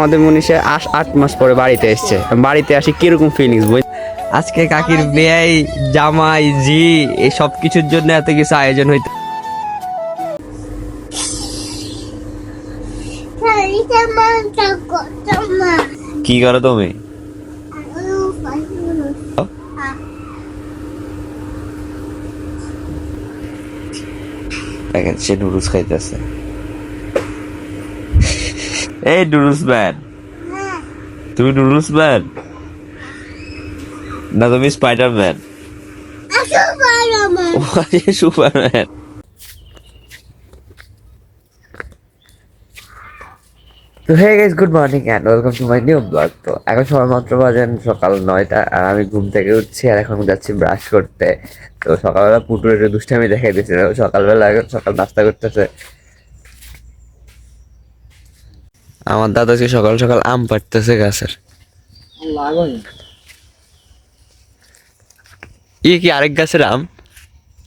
আমাদের মনীষে আস আট মাস পরে বাড়িতে এসছে। বাড়িতে আসি কীরকম ফিলিংস বই? আজকে কাকির বেয়াই জামাই জি এই সব কিছুর জন্য এত কিছু আয়োজন হইতে কি করো তুমি? দেখেন সে নুডলস খাইতেছে। এই নুডলস ম্যান তুমি নুডলস ম্যান না তুমি স্পাইডার ম্যান সুপারম্যান তো hey guys good morning and welcome to my new blog তো এখন সময় মাত্র বাজেন সকাল নয়টা আর আমি ঘুম থেকে উঠছি আর এখন যাচ্ছি ব্রাশ করতে। তো সকালবেলা পুটুর একটু দুষ্টামি দেখাই দিয়েছিল সকালবেলা এখন সকাল নাস্তা করতেছে। আমার দাদা আজকে সকাল সকাল আম পাড়তেছে গাছের। ই কি আরেক গাছের আম?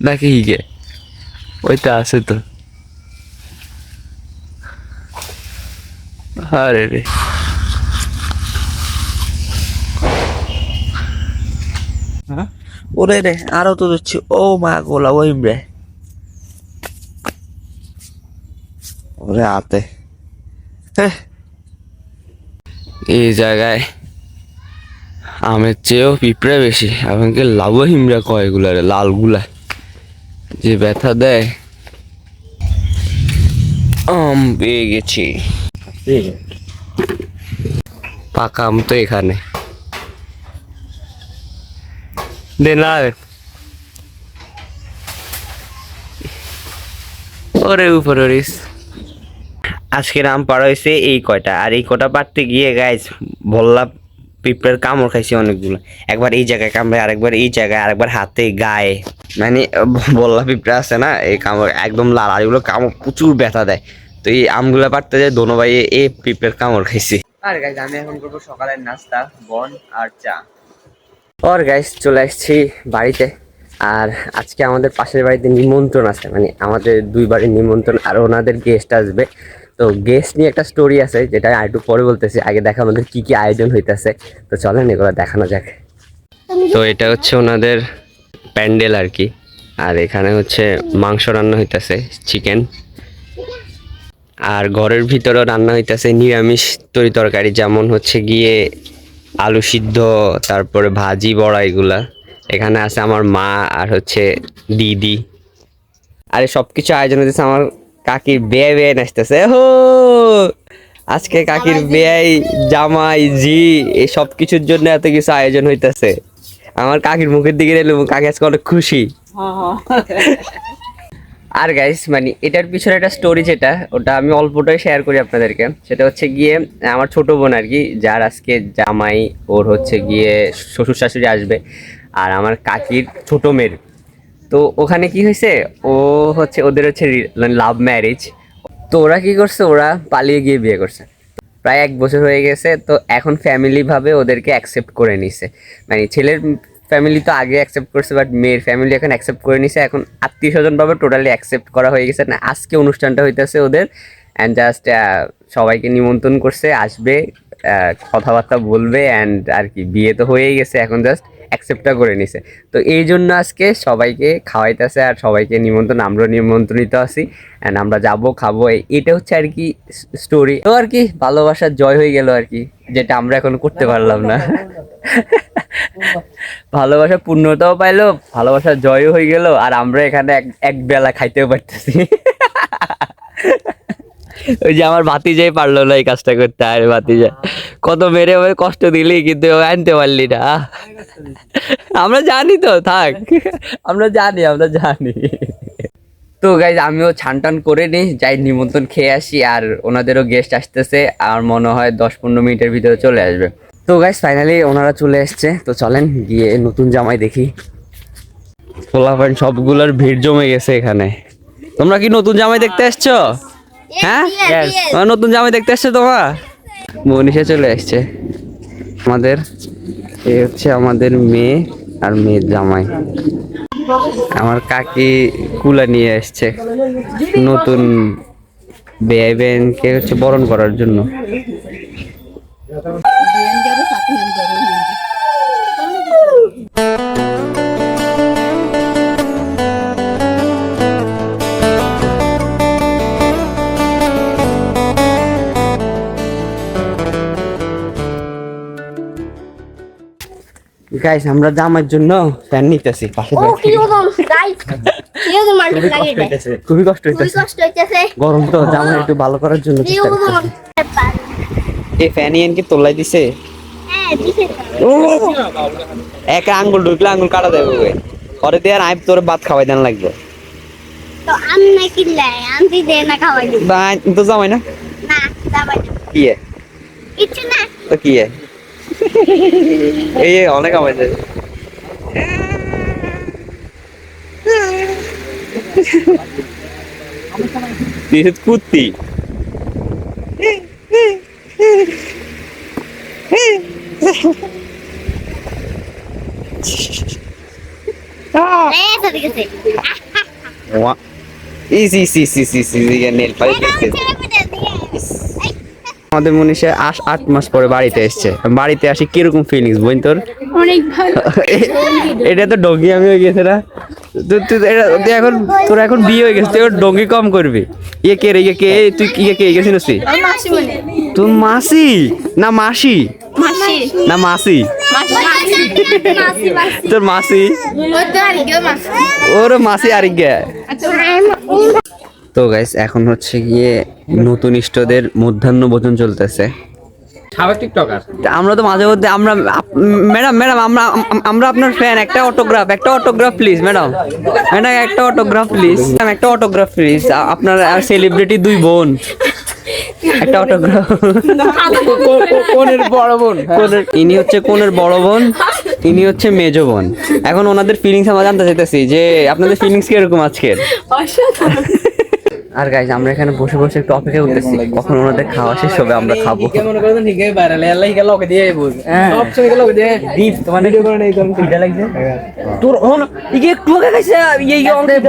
নাকি হিগে ওইটা আছে তো। আরে রে। ওরে রে আরও তো দিচ্ছি। ও মা গোলা ওই রে। ওরে আতে এই জায়গায় আমের চেয়েও পিঁপড়ে বেশি। এমনকি লাউ হিমড়া কয় এগুলারে? লালগুলা যে ব্যথা দেয়, আম পেয়ে গেছি। পাকা আম তো এখানে। দে না ওরে উপরে আজকের আম পাড়া হয়েছে এই কয়টা। আর এই কটা পাড়তে গিয়ে গাইজ বললা পিঁপড়ের কামড় খাইছি অনেকগুলো। একবার এই জায়গায় কামড়ে আরেকবার এই জায়গায় আরেকবার হাতে গায়ে। মানে বললা পিঁপড়ে আছে না এই কামড় একদম লাল আর এগুলো কামড় প্রচুর ব্যথা দেয়। তো এই আমগুলো পাড়তে যায় দোনো ভাই এই পিঁপড়ের কামড় খাইছি। আর গাইজ আমি এখন করব সকালের নাস্তা বন আর চা। ওর গাইজ চলে আসছি বাড়িতে। আর আজকে আমাদের পাশের বাড়িতে নিমন্ত্রণ আছে মানে আমাদের দুই বাড়ির নিমন্ত্রণ আর ওনাদের গেস্ট আসবে। তো গেস্ট নিয়ে একটা স্টোরি আছে, যেটা আর একটু পরে বলতেছি। আগে দেখা আমাদের কি কি আয়োজন হইতেছে। তো চলেন এগুলো দেখানো যাক। তো এটা হচ্ছে ওনাদের প্যান্ডেল আর কি। আর এখানে হচ্ছে মাংস রান্না হইতেছে চিকেন আর ঘরের ভিতরেও রান্না হইতেছে নিরামিষ তরি তরকারি, যেমন হচ্ছে গিয়ে আলু সিদ্ধ, তারপরে ভাজি, বড়া এগুলা। এখানে আছে আমার মা আর হচ্ছে দিদি। আর সব কিছু আয়োজন হইতেছে আমার কাকির বেয়ে বেয়ে নাচতেছে হো। আজকে কাকির বেয়াই জামাই জি এই সব কিছুর জন্য এত কিছু আয়োজন হইতেছে। আমার কাকির মুখের দিকে এলো কাকি আজকে অনেক খুশি। আর গাইস মানে এটার পিছনে একটা স্টোরি যেটা ওটা আমি অল্পটাই শেয়ার করি আপনাদেরকে। সেটা হচ্ছে গিয়ে আমার ছোট বোন আর কি যার আজকে জামাই ওর হচ্ছে গিয়ে শ্বশুর শাশুড়ি আসবে। আর আমার কাকির ছোট মেয়ের। তো ওখানে কি হয়েছে? ও হচ্ছে ওদের হচ্ছে লাভ ম্যারেজ তো ওরা কি করছে? ওরা পালিয়ে গিয়ে বিয়ে করছে। প্রায় এক বছর হয়ে গেছে, তো এখন ফ্যামিলি ভাবে ওদেরকে অ্যাকসেপ্ট করে নিছে। মানে ছেলের ফ্যামিলি তো আগে অ্যাকসেপ্ট করছে বাট মেয়ের ফ্যামিলি এখন অ্যাকসেপ্ট করে নিছে। এখন আত্মীয় স্বজন ভাবে টোটালি অ্যাকসেপ্ট করা হয়ে গেছে। না, আজকে অনুষ্ঠানটা হইতেছে ওদের। অ্যান্ড জাস্ট সবাইকে নিমন্ত্রণ করছে, আসবে কথাবার্তা বলবে অ্যান্ড আর কি, বিয়ে তো হয়েই গেছে। এখন জাস্ট অ্যাকসেপ্টটা করে নিছে। তো এই জন্য আজকে সবাইকে খাওয়াইতেছে আর সবাইকে নিমন্ত্রণ আমরা নিমন্ত্রণিত আছি অ্যান্ড আমরা যাব খাব এটা হচ্ছে আর কি স্টোরি তো আর কি ভালোবাসার জয় হয়ে গেল আর কি যেটা আমরা এখন করতে পারলাম না। ভালোবাসা পূর্ণতাও পাইলো ভালোবাসার জয়ও হয়ে গেল আর আমরা এখানে এক এক বেলা খাইতেও পারতেছি। ওই যে আমার ভাতিজাই পারল না এই কাজটা করতে আর ভাতিজা। কত মেরে ওই কষ্ট দিলি কিন্তু ও আনতে পারলি না। আমরা জানি তো থাক। আমরা জানি আমরা জানি। তো গাইজ আমিও ছান টান করে নিই যাই নিমন্ত্রণ খেয়ে আসি আর ওনাদেরও গেস্ট আসতেছে আর মনে হয় দশ পনেরো মিনিটের ভিতরে চলে আসবে। তো গাইজ ফাইনালি ওনারা চলে এসছে। তো চলেন গিয়ে নতুন জামাই দেখি। পোলাপান সবগুলোর ভিড় জমে গেছে এখানে। তোমরা কি নতুন জামাই দেখতে এসছো? হ্যাঁ? তোমরা নতুন জামাই দেখতে এসছো তোমার? মনীষা চলে আসছে। আমাদের, এ হচ্ছে আমাদের মেয়ে আর মেয়ের জামাই। আমার কাকি কুলা নিয়ে আসছে নতুন বেআই বেনকে হচ্ছে বরণ করার জন্য। গাইস আমরা জামার জন্য ফ্যান নিতেছি পাশে ও কি ওদম গাইস কি মাল্টি লাগিয়ে দেয় খুবই কষ্ট খুবই হইতেছে। কষ্ট হইতেছে। গরম তো জামা একটু ভালো করার জন্য কি করতেছি। এই ফ্যান ইয়ান কি তোলাই দিছে? হ্যাঁ। এক আঙ্গুল ঢুকলে আঙ্গুল কাটা দেবে পরে দিয়ে আর আইপ তোর ভাত খাওয়াই দেন লাগবে। তো আম না কিনলে আম দি দে না খাওয়াই দিই তো জামাই না? না না। কি এ? কিচ্ছু না। তো কি? এই অনেক আমাদের দিস কুত্তি ইসি সি সি সি সি নেল পাই আমাদের মনীষা আস আট মাস পরে বাড়িতে এসছে। বাড়িতে আসি কীরকম ফিলিংস বোন তোর? অনেক ভালো। এটা তো ডঙ্গি আমি হয়ে গেছে না। তুই তুই এটা তুই এখন তোর এখন বিয়ে হয়ে গেছে তুই ডঙ্গি কম করবি। ইয়ে কে রে ইয়ে কে? তুই ইয়ে কে গেছিস তুই? মাসি তুই মাসি? না মাসি? মাসি। না মাসি? তোর মাসি? ওর মাসি। আর গে। তো গাইস এখন হচ্ছে গিয়ে নতুন ইষ্টদের মধ্যাহ্ন ভোজন চলতেছে। আমরা তো মাঝে মধ্যে আমরা ম্যাডাম ম্যাডাম আমরা আমরা আপনার ফ্যান একটা অটোগ্রাফ একটা অটোগ্রাফ প্লিজ ম্যাডাম ম্যাডাম একটা অটোগ্রাফ প্লিজ একটা অটোগ্রাফ প্লিজ আপনার সেলিব্রিটি দুই বোন। একটা অটোগ্রাফ কোনের বড় বোন? কোনের ইনি হচ্ছে কোনের বড় বোন ইনি হচ্ছে মেজো বোন। এখন ওনাদের ফিলিংস আমরা জানতে চাইতেছি যে আপনাদের ফিলিংস কীরকম আজকের? আর গাইজ আমরা এখানে বসে বসে একটু অপেক্ষা করতেছি। কখন ওনাদের খাওয়া শেষ হবে আমরা খাব। মনে করেন ঠিক আছে বাইরে আল্লাহ হিকে লকে দিয়ে বুঝ সব সময় লকে দিয়ে দীপ তোমার ভিডিও করে এই কিটা লাগছে। তোর একটু খাইছে ইয়ে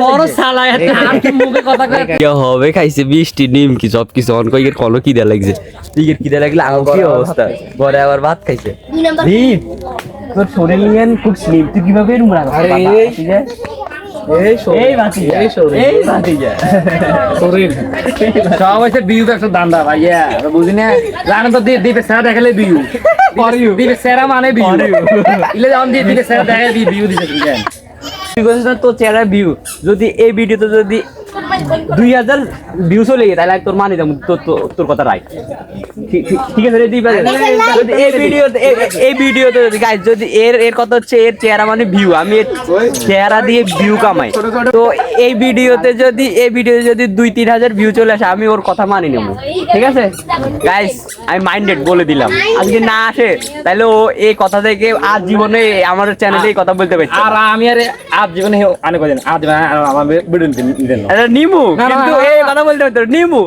বড় সালা আর কি মুখে কথা কয়। কি হবে খাইছে বৃষ্টি নিমকি সব কিছু অন কই কলো কি দেয়া লাগছে। ইকের কি দেয়া লাগলে আগে কি অবস্থা? ঘরে আবার ভাত খাইছে? দীপ তোর শরীর নিয়ে খুব স্লিম তুই কীভাবে রাখা আরে এই- এই বাতি এই শরীর। এই বাতি শরীর। সব হচ্ছে বিউ একটা দান্দা ভাইয়া। বুঝি না? জানেন তো দি- দিতে সেরা দেখালে বিউ দিতে সেরা মানে বিউ ইলে যখন দিয়ে দিতে সেরা দেখালে বিউ তুই বলছিস না তোর চেহারা ভিউ যদি এই ভিডিওতে যদি দুই হাজার ভিউ চলে গিয়ে তাহলে আমি তোর মানি যাব তোর কথা রাইট ঠিক আছে রেডি যদি এই ভিডিওতে এই ভিডিওতে যদি গাইজ যদি এর এর কথা হচ্ছে এর চেহারা মানে ভিউ আমি এর চেহারা দিয়ে ভিউ কামাই। তো এই ভিডিওতে যদি এই ভিডিওতে যদি দুই তিন হাজার ভিউ চলে আসে আমি ওর কথা মানি নেব। ঠিক আছে? গাইজ আমি মাইন্ডেড বলে দিলাম। আজকে না আসে তাহলে ও এই কথা থেকে আজ জীবনে আমার চ্যানেলে এই কথা বলতে পারছে আর আমি আরে আজ জীবনে কদিন আজ জীবনে আমার ভিডিও দিন না। আরে নিমু কিন্তু এই না। কথা বলতে পারতো নিমু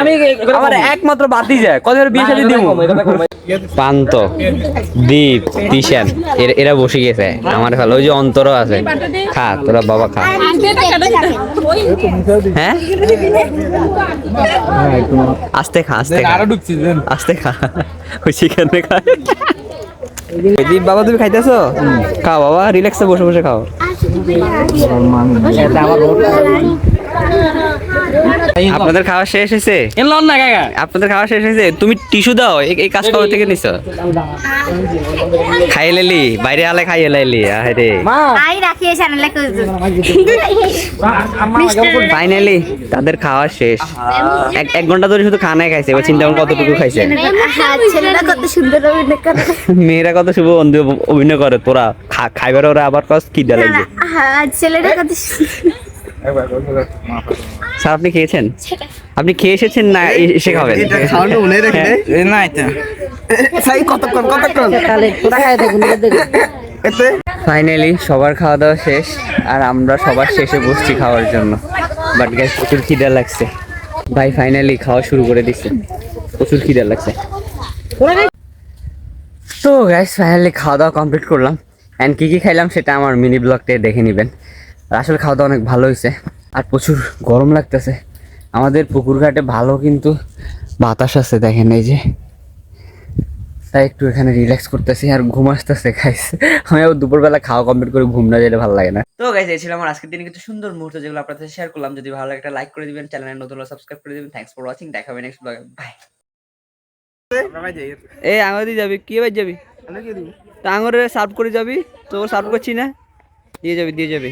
আমি আমার একমাত্র বাতি যায়। কত বিয়ে সাথে পান্ত দীপ তিশান এরা বসে গেছে। আমার ভালো ওই যে অন্তরও আছে। খা তোরা বাবা খা। হ্যাঁ? আস্তে খা আস্তে খা। আস্তে খা। ওই সেখানে খা। দীপ বাবা তুমি খাইতেছো? খাও বাবা রিল্যাক্সে বসে বসে খাও। আপনাদের খাওয়া শেষ হয়েছে? এন না কাকা। আপনাদের খাওয়া শেষ হয়েছে? তুমি টিস্যু দাও এই- কাজ কবে থেকে নিছো? খাই লেলি বাইরে আলে খাই লাইলি আরে রাখিয়ে চ্যানেলে ফাইনালি তাদের খাওয়া শেষ। এক এক ঘণ্টা ধরে শুধু খানায় খাইছে এবার চিন্তা করুন কতটুকু খাইছে। ছেলেটা কত সুন্দর অভিনয় করে। মেয়েরা কত শুভ বন্ধু অভিনয় করে তোরা খাইবার ওরা আবার কস কি দেয়া? হ্যাঁ, ছেলেটা কত সুন্দর। স্যার আপনি খেয়েছেন? আপনি খেয়ে এসেছেন না এসে খাবেন ফাইনালি সবার খাওয়া দাওয়া শেষ আর আমরা সবার শেষে বসছি খাওয়ার জন্য। বাট গ্যাস প্রচুর খিদা লাগছে। ভাই ফাইনালি খাওয়া শুরু করে দিচ্ছে প্রচুর খিদা লাগছে। তো গ্যাস ফাইনালি খাওয়া দাওয়া কমপ্লিট করলাম। অ্যান্ড কী কী খাইলাম সেটা আমার মিনি ব্লগতে দেখে নেবেন। আসলে খাওয়া দাওয়া অনেক ভালো হয়েছে। আর প্রচুর গরম লাগতেছে। আমাদের পুকুর ঘাটে ভালো কিন্তু বাতাস আছে দেখেন এই যে। তাই একটু এখানে রিল্যাক্স করতেছি আর ঘুম আসতেছে গাইস আমি আবার দুপুরবেলা খাওয়া কমপ্লিট করে ঘুম না যেতে ভালো লাগে না। তো গাইস এই ছিল আমার আজকের দিনে কিছু সুন্দর মুহূর্ত যেগুলো আপনাদের সাথে শেয়ার করলাম। যদি ভালো লাগে একটা লাইক করে দিবেন চ্যানেলে নতুন সাবস্ক্রাইব করে দিবেন। থ্যাংকস ফর ওয়াচিং দেখা হবে নেক্সট ব্লগে বাই এই আঙুর দিয়ে যাবি। কি ভাই যাবি? তা আঙুরে সার্ভ করে যাবি। তো সার্ভ করছি না। দিয়ে যাবি দিয়ে যাবি।